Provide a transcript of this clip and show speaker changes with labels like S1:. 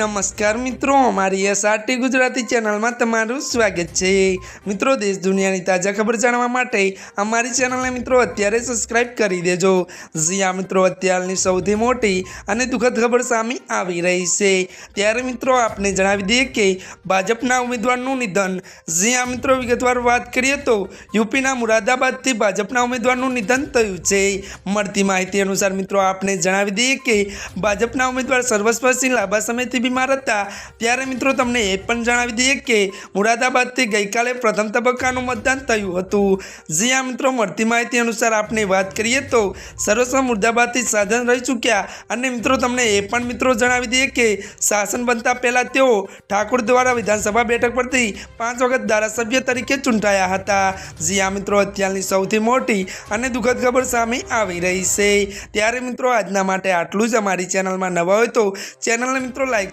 S1: નમસ્કાર મિત્રો અમારી એસઆરટી ગુજરાતી ચેનલમાં તમારું સ્વાગત છે. મિત્રો, દેશ દુનિયાની તાજા ખબર જાણવા માટે અમારી ચેનલને મિત્રો અત્યારે સબસ્ક્રાઈબ કરી દેજો. જ્યાં મિત્રો, અત્યારની સૌથી મોટી અને દુઃખદ ખબર સામે આવી રહી છે. ત્યારે મિત્રો, આપને જણાવી દઈએ કે ભાજપના ઉમેદવારનું નિધન. જ્યાં મિત્રો, વિગતવાર વાત કરીએ તો યુપીના મુરાદાબાદથી ભાજપના ઉમેદવારનું નિધન થયું છે. મળતી માહિતી અનુસાર મિત્રો, આપને જણાવી દઈએ કે ભાજપના ઉમેદવાર સર્વસ્વસિંહ લાંબા સમયથી બીમાર હતા. ત્યારે મિત્રો તમને એ પણ જણાવી દઈએ કે મુરાદાબાદથી ગઈકાલે પ્રથમ તબક્કાનું મતદાન થયું હતું. જ્યાં મિત્રો, મળતી માહિતી અનુસાર આપણે વાત કરીએ તો સર્વસ્વ મુર્દાબાદથી સાધન રહી ચૂક્યા અને મિત્રો તમને એ પણ મિત્રો જણાવી દઈએ કે શાસન બનતા પહેલાં તેઓ ઠાકોર દ્વારા વિધાનસભા બેઠક પરથી પાંચ વખત ધારાસભ્ય તરીકે ચૂંટાયા હતા. જ્યાં મિત્રો, અત્યારની સૌથી મોટી અને દુઃખદ ખબર સામે આવી રહી છે. ત્યારે મિત્રો, આજના માટે આટલું જ. અમારી ચેનલમાં નવા હોય તો ચેનલને મિત્રો લાઈક